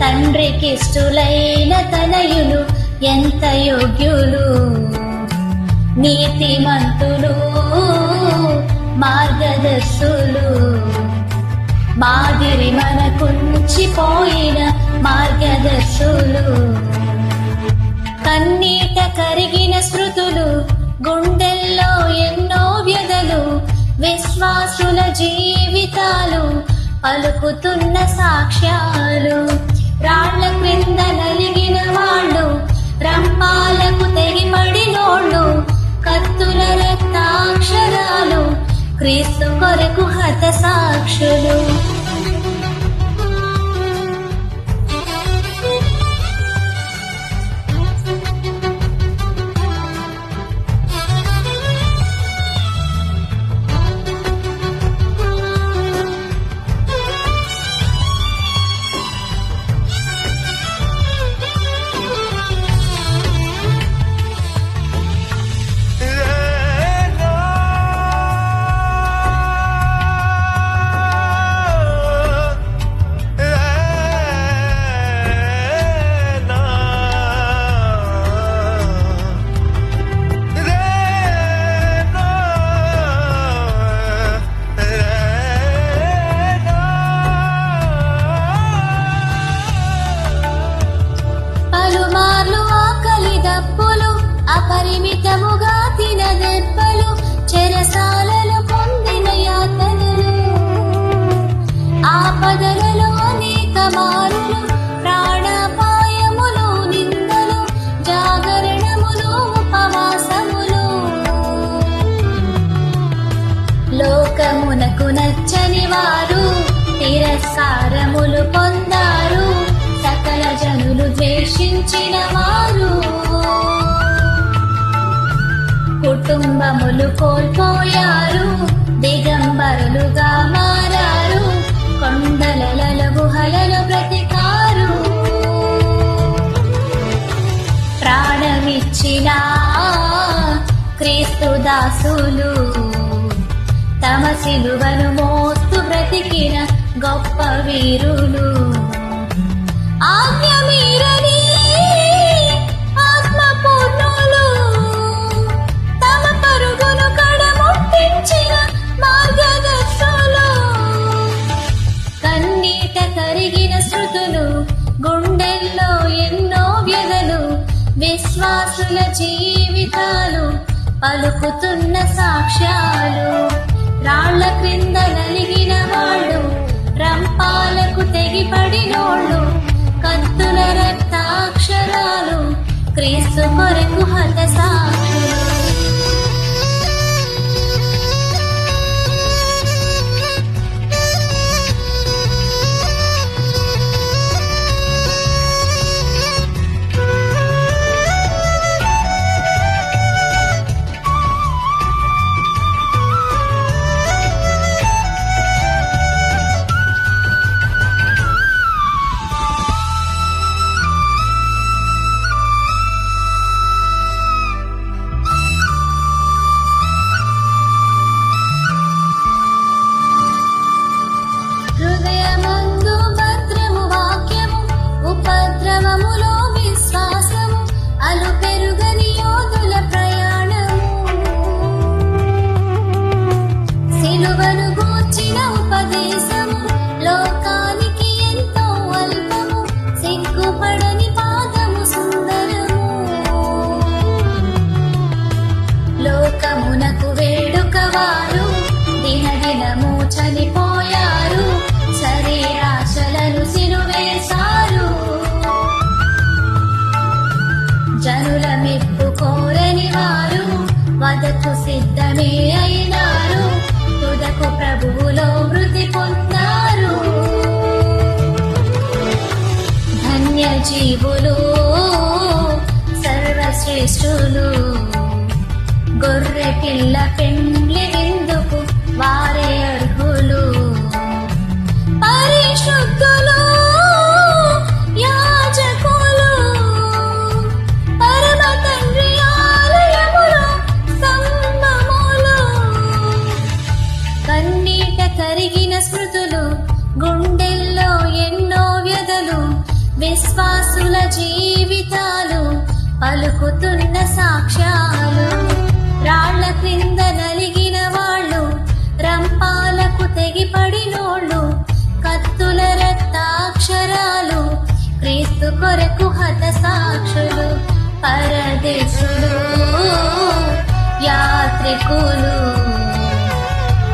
తండ్రికిష్టులైన తనయులు ఎంత యోగ్యులు? నీతిమంతులు మార్గదర్శులు. మాదిరి మనకుంచిపోయిన మార్గదర్శులు. కన్నీట కరిగిన శృతులు గుండెల్లో ఎన్నో వ్యధలు విశ్వాసుల జీవితాలు పలుకుతున్న సాక్ష్యాలు. రాళ్ళ క్రింద నలిగిన వాళ్ళు రంపాలకు తెగిపడినోళ్ళు కత్తుల రక్తాక్షరాలు క్రీస్తు కొరకు హత సాక్షులు ఆకలి అపరిమితముగా తిన దెబ్బలు చెరసాలలో పొందిన యాతనలు. ఆపదలలో అనేక మారులు ప్రాణాపాయములు నిందలు జాగరణములు ఉపవాసములు. లోకమునకు నచ్చని వారు తిరస్కారములు పొందారు. సకల జనులు ద్వేషించిన వారు కుటుంబములు కోల్పోయారు దిగంబరులుగా మారారు కొండలలో గుహలలో బ్రతికారు. ప్రాణమిచ్చిన క్రీస్తు దాసులు తమ సిలువను మోస్తు బ్రతికిన గొప్ప వీరులు. ఆజ్ఞ మీరని విశ్వాసుల జీవితాలు పలుకుతున్న సాక్ష్యాలు. రాళ్ళ క్రింద నలిగిన వాళ్ళు రంపాలకు తెగిపడినోళ్ళు కత్తుల రక్తాక్షరాలు క్రీస్తు కొరకు హత ఉపద్రవములో విశ్వాసము అలు పెరుగని యోధుల వదకు సిద్ధమే అయినారు. తుదకు ప్రభువులో మృతి పొందారు. ధన్య జీవులు సర్వశ్రేష్ఠులు గొర్రె పిల్ల పెండ్లి పలుకుతున్న సాక్ష్యాలు. రాళ్ళ క్రింద నలిగిన వాళ్ళు రంపాలకు తెగిపడినోళ్ళు కత్తుల రక్తాక్షరాలు క్రీస్తు కొరకు హత సాక్షులు పరదేశులు యాత్రికులు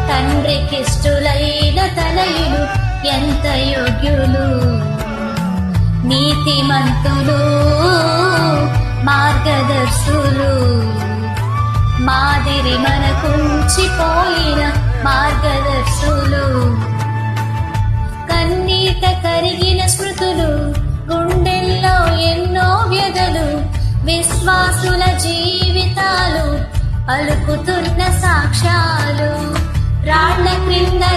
తండ్రికిష్టులైన తనయులు ఎంత యోగ్యులు. నీతిమంతులు. మార్గదర్శులు. మాదిరి మనకుంచిపోయిన మార్గదర్శులు. కన్నీట కరిగిన స్మృతులు గుండెల్లో ఎన్నో వ్యధలు విశ్వాసుల జీవితాలు పలుకుతున్న సాక్ష్యాలు. రాళ్ళ క్రింద